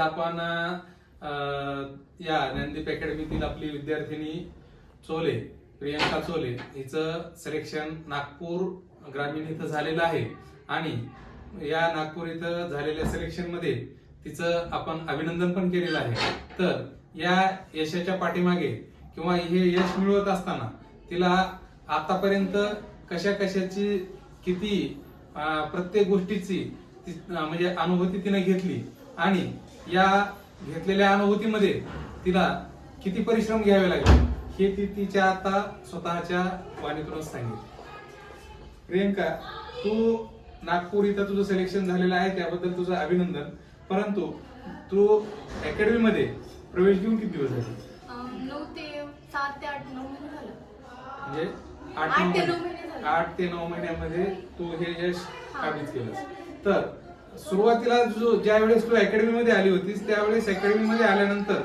आपण या ज्ञानदीप अकॅडमीतील आपली विद्यार्थिनी चोले प्रियंका चोले हिचं सिलेक्शन नागपूर ग्रामीण इथं झालेलं आहे. आणि या नागपूर इथं झालेल्या सिलेक्शनमध्ये तिचं आपण अभिनंदन पण केलेलं आहे. तर या यशाच्या पाठीमागे किंवा हे यश मिळवत असताना तिला आतापर्यंत कशा कशाची किती प्रत्येक गोष्टीची ती- म्हणजे अनुभूती तिने घेतली? आणि या घेतलेल्या अनुभूतीमध्ये तिला किती परिश्रम घ्यावे लागले हे ती तिच्या आता स्वतःच्या वाणीतूनच सांगितलं प्रियंका तू नागपूर इथं तुझं सिलेक्शन झालेलं आहे त्याबद्दल तुझं अभिनंदन. परंतु तू अकॅडमी मध्ये प्रवेश घेऊन किती दिवस झाले? अं, नऊ ते सात ते आठ नऊ महिने झालं. म्हणजे आठ ते नऊ महिने. आठ ते नऊ महिन्यामध्ये तू हे यश काबिज केलंस. तर सुरुवातीला जो ज्या वेळेस तू अकॅडमी मध्ये आली होतीस त्यावेळेस अकॅडमी मध्ये आल्यानंतर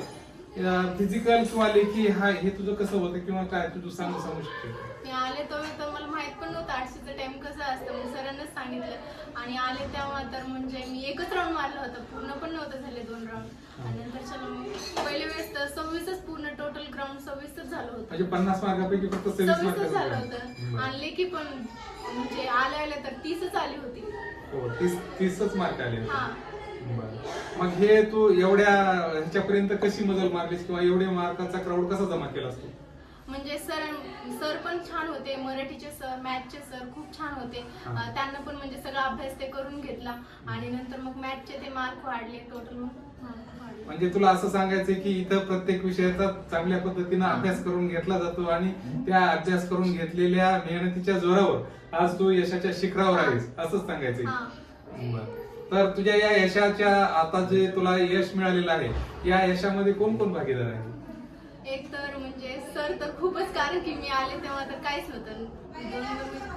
फिजिकल किंवा लेखी हा हे तुझं कसं होतं किंवा काय तू सांगू सांगू शकते मी आले तेव्हा तर मला माहीत पण नव्हतं आठशेचं टाइम कसं असतं मग सरांनाच सांगितलं. आणि आले तेव्हा तर म्हणजे मी एकच राऊंड मारलं होतं पूर्ण पण नव्हतं झाले दोन राऊंड आणि नंतर चलो मग पहिल्या वेळेस तर सव्वीसच पूर्ण टोटल ग्राउंड सव्वीसच झालं होतं. म्हणजे पन्नास मार्कापैकी फक्त सव्वीस सव्वीसच झालं होतं. आणि लेखी पण म्हणजे आले आले तर तीसच आली होती. हो तीस तीसच मार्क आले होते. हा बरं. मग हे तू एवढ्या ह्याच्यापर्यंत कशी मजल मारलीस किंवा एवढ्या मार्काचा क्राऊड कसा जमा केलास तू म्हणजे सर सर पण छान होते मराठीचे सर मॅथचे सर खूप छान होते. हा. त्यांना पण म्हणजे सगळा अभ्यास ते करून घेतला. आणि नंतर मग मॅथचे ते मार्क वाढले टोटल मार्क वाढले. म्हणजे तुला असं सांगायचंय की इथं प्रत्येक विषयाचा चांगल्या पद्धतीनं अभ्यास करून घेतला जातो आणि त्या अभ्यास करून घेतलेल्या मेहनतीच्या जोरावर आज तू यशाच्या शिखरावर आहेस असंच सांगायचंय. हा. बरं. तर तुझ्या या यशाच्या आता जे तुला यश मिळालेलं आहे या यशामध्ये कोण कोण भागीदार आहे? एक तर म्हणजे सर तर खूपच कारण की मी आले तेव्हा तर काहीच नव्हतं.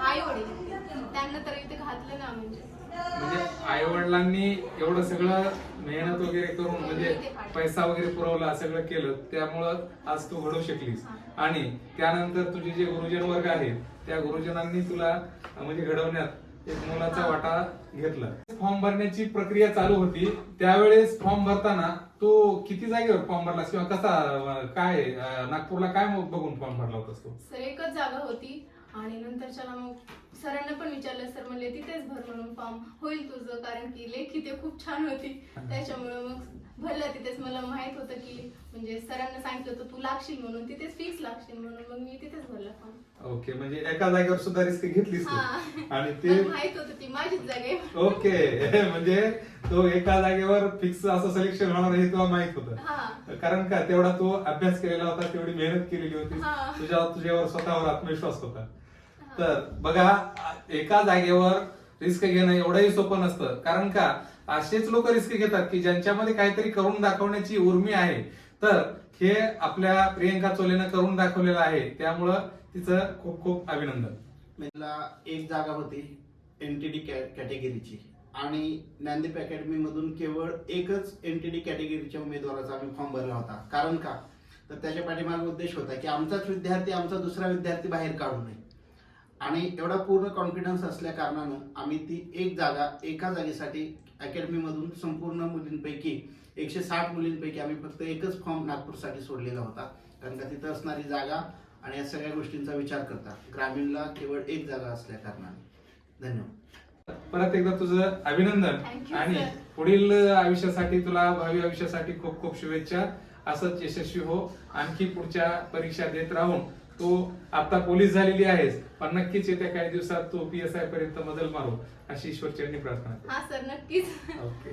आई वडील त्यांना तर इथे घातलं ना म्हणजे. म्हणजे आई वडिलांनी एवढं सगळं मेहनत वगैरे करून म्हणजे पैसा वगैरे पुरवला सगळं केलं त्यामुळं आज तू घडू शकलीस. आणि त्यानंतर तुझे जे गुरुजन वर्ग आहेत त्या गुरुजनांनी तुला म्हणजे घडवण्यात एक मोलाचा वाटा घेतला. फॉर्म भरण्याची प्रक्रिया चालू होती. त्यावेळेस फॉर्म भरताना तो किती जागेवर फॉर्म भरला? किंवा कसा काय नागपूरला काय मग बघून फॉर्म भरला होता तो? सर एकच जागा होती. आणि नंतर चला मग सरांना पण विचारलं सर म्हणले तिथेच भर म्हणून फॉर्म होईल तुझं कारण की लेखी ते खूप छान होती. त्याच्यामुळे मग भरलं तिथेच. मला माहीत होतं की म्हणजे सरांना सांगितलं होतं तू लागशील म्हणून तिथेच फिक्स लागशील म्हणून मग मी तिथेच भरला फॉर्म ओके म्हणजे एका जागेवर सुद्धा रिस्क घेतलीस. आणि ते माहीत होतं ती माझीच जागा. ओके म्हणजे तो एका जागेवर फिक्स असं सिलेक्शन होणार हे तुला माहीत होतं. कारण का तेवढा तो अभ्यास केलेला होता तेवढी मेहनत केलेली होती. तुझ्या तुझ्यावर स्वतःवर आत्मविश्वास होता. तर बघा एका जागेवर रिस्क घेणं एवढंही सोपं नसतं. कारण का? असेच लोक रिस्क घेतात की ज्यांच्यामध्ये काहीतरी करून दाखवण्याची उर्मी आहे. तर हे आपल्या प्रियंका चोलेनं करून दाखवलेलं आहे. त्यामुळं तिचं खूप खूप अभिनंदन. मला एक जागा होती एनटीडी कॅटेगरीची आणि ज्ञानदीप अकॅडमी मधून केवळ एकच एनटीडी कॅटेगरीच्या उमेदवाराचा आम्ही फॉर्म भरला होता. कारण का? तर त्याच्या पाठीमागे उद्देश होता की आमचाच विद्यार्थी आमचा दुसरा विद्यार्थी बाहेर काढू नये. आणि एवढा पूर्ण कॉन्फिडन्स असल्या कारणानं आम्ही ती एक जागा एका जागेसाठी अकॅडमी मधून संपूर्ण मुलींपैकी एकशे साठ मुलींपैकी आम्ही फक्त एकच फॉर्म नागपूरसाठी सोडलेला होता. कारण का तिथं असणारी जागा आणि या सगळ्या गोष्टींचा विचार करता. ग्रामीणला केवळ एक जागा असल्या कारणाने. धन्यवाद. परत एकदा तुझं अभिनंदन. आणि. पुढील आयुष्यासाठी तुला भावी आयुष्यासाठी खूप खूप शुभेच्छा. असंच यशस्वी हो. आणखी पुढच्या परीक्षा देत राहून. तू आता पोलीस झालेली आहेस पण नक्कीच येत्या काही दिवसात तू पी एस आय पर्यंत मदल मारू अशी ईश्वरचरणी प्रार्थना हा सर नक्कीच. ओके